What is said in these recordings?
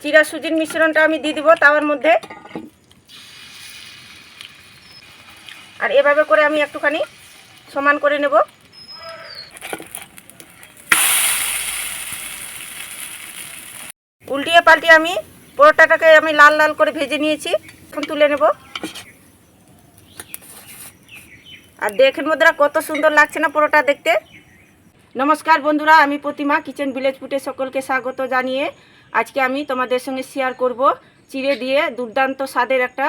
চিরা সুজির মিশ্রণটা আমি দিয়ে দিব তাওয়ার মধ্যে। আর এভাবে করে আমি একটুখানি সমান করে নেব। উল্টিয়ে পাল্টিয়ে আমি পরোটাটাকে আমি লাল লাল করে ভেজে নিয়েছি, এখন তুলে নেব। আর দেখেন বন্ধুরা, কত সুন্দর লাগছে না পরোটা দেখতে। নমস্কার বন্ধুরা, আমি প্রতিমা, কিচেন ভিলেজ ফুটে সকলকে স্বাগত জানিয়ে আজকে আমি তোমাদের সঙ্গে শেয়ার করব চিড়ে দিয়ে দুর্দান্ত স্বাদের একটা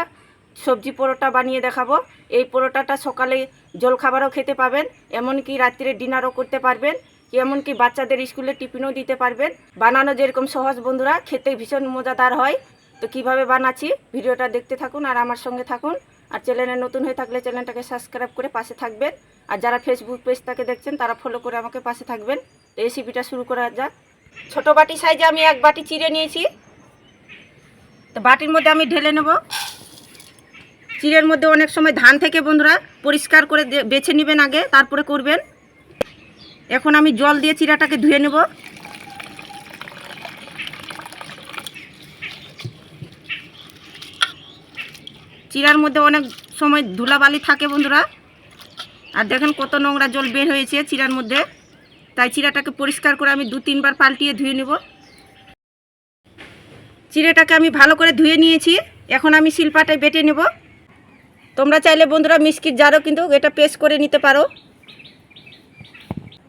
সবজি পরোটা বানিয়ে দেখাবো। এই পরোটাটা সকালে জলখাবারও খেতে পাবেন, এমনকি রাত্রে ডিনারও করতে পারবেন, এমনকি বাচ্চাদের স্কুলে টিফিনও দিতে পারবেন। বানানো যেরকম সহজ বন্ধুরা, খেতে ভীষণ মজাদার হয়। তো কীভাবে বানাচ্ছি, ভিডিওটা দেখতে থাকুন আর আমার সঙ্গে থাকুন। আর চ্যানেলে নতুন হয়ে থাকলে চ্যানেলটাকে সাবস্ক্রাইব করে পাশে থাকবেন। আর যারা ফেসবুক পেজটাকে দেখছেন, তারা ফলো করে আমাকে পাশে থাকবেন। তো রেসিপিটা শুরু করা যাক। ছোটো বাটি সাইজে আমি এক বাটি চিড়ে নিয়েছি। তো বাটির মধ্যে আমি ঢেলে নেব। চিড়ের মধ্যে অনেক সময় ধান থেকে বন্ধুরা পরিষ্কার করে বেছে নেবেন আগে, তারপরে করবেন। এখন আমি জল দিয়ে চিড়াটাকে ধুয়ে নেব। চিড়ার মধ্যে অনেক সময় ধুলাবালি থাকে বন্ধুরা। আর দেখেন কত নোংরা জল বের হয়েছে চিড়ার মধ্যে। তাই চিড়াটাকে পরিষ্কার করে আমি দু তিনবার পাল্টিয়ে ধুয়ে নেব। চিড়েটাকে আমি ভালো করে ধুয়ে নিয়েছি। এখন আমি শিলপাটায় বেটে নেব। তোমরা চাইলে বন্ধুরা মিষ্কির জারও কিন্তু এটা পেস্ট করে নিতে পারো।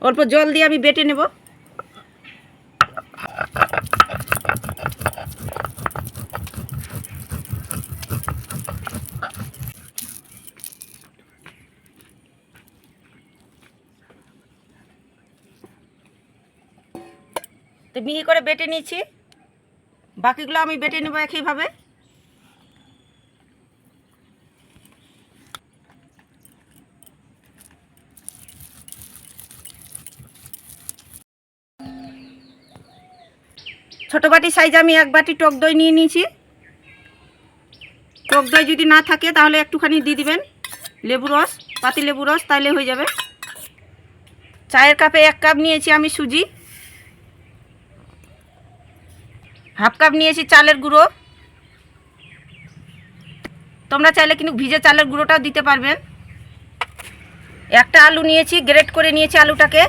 অল্প জল দিয়ে আমি বেটে নেব। তো মিহি করে বেটে নিয়েছি। বাকিগুলো আমি বেটে নেব একইভাবে। ছোটো বাটি সাইজ আমি এক বাটি টক দই নিয়ে নিয়েছি। টক দই যদি না থাকে তাহলে একটুখানি দিয়ে দিবেন। লেবু রস, পাতি লেবু রস তাহলে হয়ে যাবে। চায়ের কাপে এক কাপ নিয়েছি আমি সুজি। হাফ কাপ নিয়েছি চালের গুঁড়ো। তোমরা চাইলে কিন্তু ভিজে চালের গুঁড়োটাও দিতে পারবেন একটা আলু নিয়েছি, গ্রেট করে নিয়েছি আলুটাকে।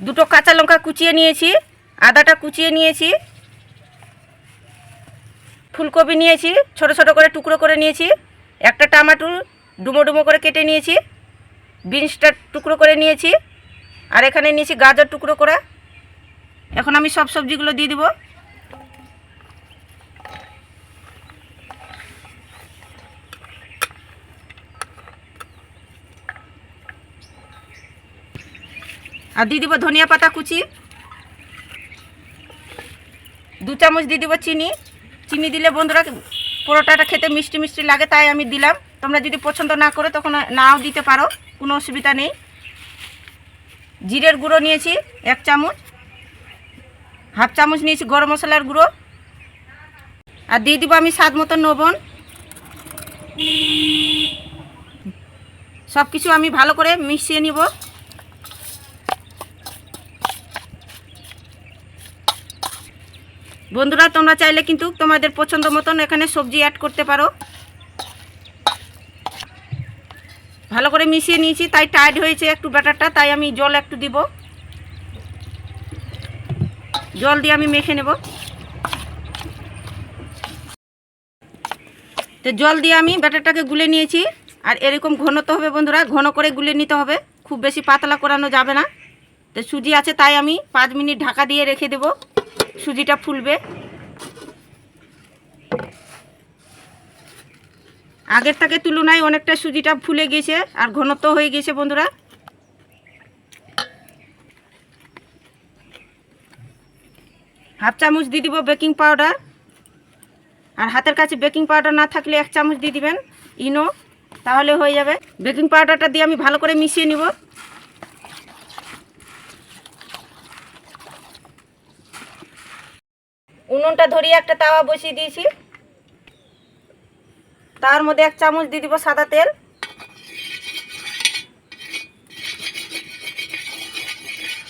দুটো কাঁচা লঙ্কা কুচিয়ে নিয়েছি, আদাটা কুচিয়ে নিয়েছি। ফুলকপি নিয়েছি, ছোট ছোট করে টুকরো করে নিয়েছি। একটা টমাটো ডুমো ডুমো করে কেটে নিয়েছি। বিনসটা টুকরো করে নিয়েছি। আর এখানে নিয়েছি গাজর টুকরো করা। এখন আমি সব সবজিগুলো দিয়ে দিব। আর দিয়ে দিব ধনিয়া পাতা কুচি। দু চামচ দিয়ে দিব চিনি। চিনি দিলে বন্ধুরা পরোটাটা খেতে মিষ্টি মিষ্টি লাগে, তাই আমি দিলাম। তোমরা যদি পছন্দ না করো, তখন নাও দিতে পারো, কোনো অসুবিধা নেই। জিরের গুঁড়ো নিয়েছি, এক চামচ। হাফ চামচ নিয়েছি গরম মশলার গুঁড়ো। আর দিয়ে দিব আমি স্বাদ মতো লবণ। সব কিছু আমি ভালো করে মিশিয়ে নিব। বন্ধুরা, তোমরা চাইলে কিন্তু তোমাদের পছন্দ মতন এখানে সবজি অ্যাড করতে পারো। ভালো করে মিশিয়ে নিয়েছি, তাই টাইট হয়েছে একটু ব্যাটারটা, তাই আমি জল একটু দিব। জল দিয়ে আমি মেখে নেব। তো জল দিয়ে আমি ব্যাটারটাকে গুলে নিয়েছি, আর এরকম ঘনতে হবে বন্ধুরা, ঘন করে গুলে নিতে হবে, খুব বেশি পাতলা করানো যাবে না। তো সুজি আছে, তাই আমি পাঁচ মিনিট ঢাকা দিয়ে রেখে দেব, সুজিটা ফুলবে। আগের থেকে তুলনায় অনেকটা সুজিটা ফুলে গেছে আর ঘনত্ব হয়ে গেছে, বন্ধুরা। হাফ চামচ দিয়ে দিব বেকিং পাউডার। আর হাতের কাছে বেকিং পাউডার না থাকলে এক চামচ দিয়ে দিবেন ইনো, তাহলে হয়ে যাবে। বেকিং পাউডারটা দিয়ে আমি ভালো করে মিশিয়ে নিব। উনুনটা ধরিয়ে একটা তাওয়া বসিয়ে দিয়েছি। তার মধ্যে এক চামচ দিয়ে দিব সাদা তেল।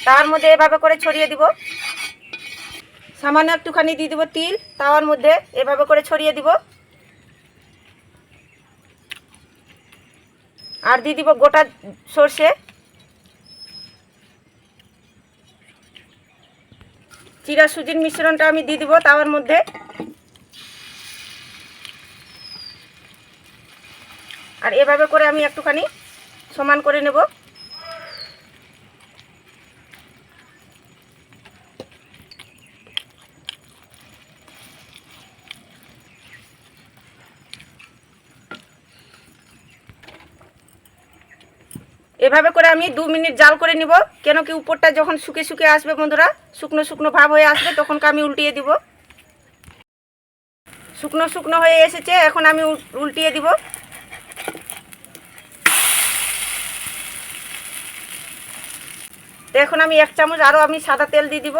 তার মধ্যে এভাবে করে ছড়িয়ে দিব। সামান্য একটুখানি দিয়ে দিব তিল, তাওয়ার মধ্যে এভাবে করে ছড়িয়ে দিব। আর দিয়ে দিব গোটা সর্ষে। চিরা সুজির মিশ্রণটা আমি দিয়ে দিব তাওয়ার মধ্যে। আর এভাবে করে আমি একটুখানি সমান করে নেব। এভাবে করে আমি দু মিনিট জাল করে নিব, কেন কি উপরটা যখন শুকে শুকে আসবে বন্ধুরা, শুকনো শুকনো ভাব হয়ে আসবে, তখনকে আমি উল্টিয়ে দিব। শুকনো শুকনো হয়ে এসেছে, এখন আমি উল- উল্টিয়ে দিব। এখন আমি এক চামচ আরও আমি সাদা তেল দিয়ে দিব।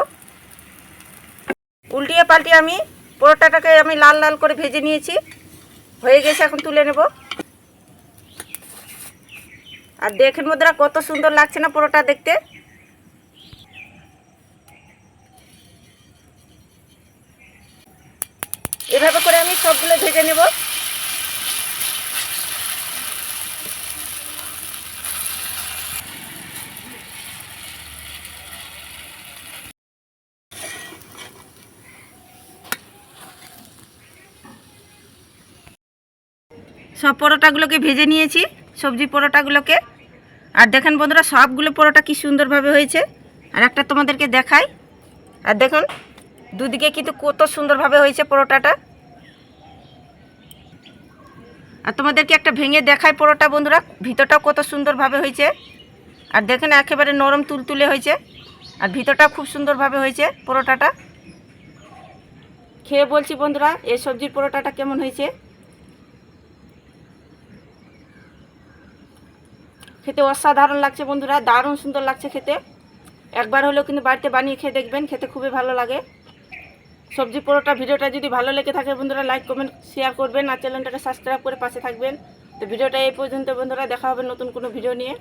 উল্টিয়ে পাল্টিয়ে আমি পরোটাটাকে আমি লাল লাল করে ভেজে নিয়েছি। হয়ে গেছে, এখন তুলে নেব। আর দেখেন মুদ্রা কত সুন্দর লাগছে না পরোটা দেখতে। এভাবে করে আমি সবগুলো ভেজে নেব। সব পরোটাগুলোকে ভেজে নিয়েছি, সবজি পরোটাগুলোকে। আর দেখেন বন্ধুরা, সবগুলো পরোটা কি সুন্দরভাবে হয়েছে। আর একটা তোমাদেরকে দেখাই। আর দেখুন, দুদিকে কিন্তু কত সুন্দরভাবে হয়েছে পরোটাটা। আর তোমাদেরকে একটা ভেঙে দেখায় পরোটা বন্ধুরা, ভিতরটাও কত সুন্দরভাবে হয়েছে। আর দেখেন, একেবারে নরম তুলতুলে হয়েছে। আর ভিতরটাও খুব সুন্দরভাবে হয়েছে পরোটাটা। খেয়ে বলছি বন্ধুরা, এই সবজির পরোটাটা কেমন হয়েছে? খেতে অসাধারণ লাগছে বন্ধুরা, দারুণ সুন্দর লাগছে খেতে। একবার হলেও কিন্তু বাড়িতে বানিয়ে খেয়ে দেখবেন, খেতে খুবই ভালো লাগে। সবজি পরোটা ভিডিওটা যদি ভালো লেগে থাকে বন্ধুরা লাইক কমেন্ট শেয়ার করবেন আর চ্যানেলটাকে সাবস্ক্রাইব করে পাশে থাকবেন। তো ভিডিওটা এই পর্যন্ত বন্ধুরা, দেখা হবে নতুন কোনো ভিডিও নিয়ে।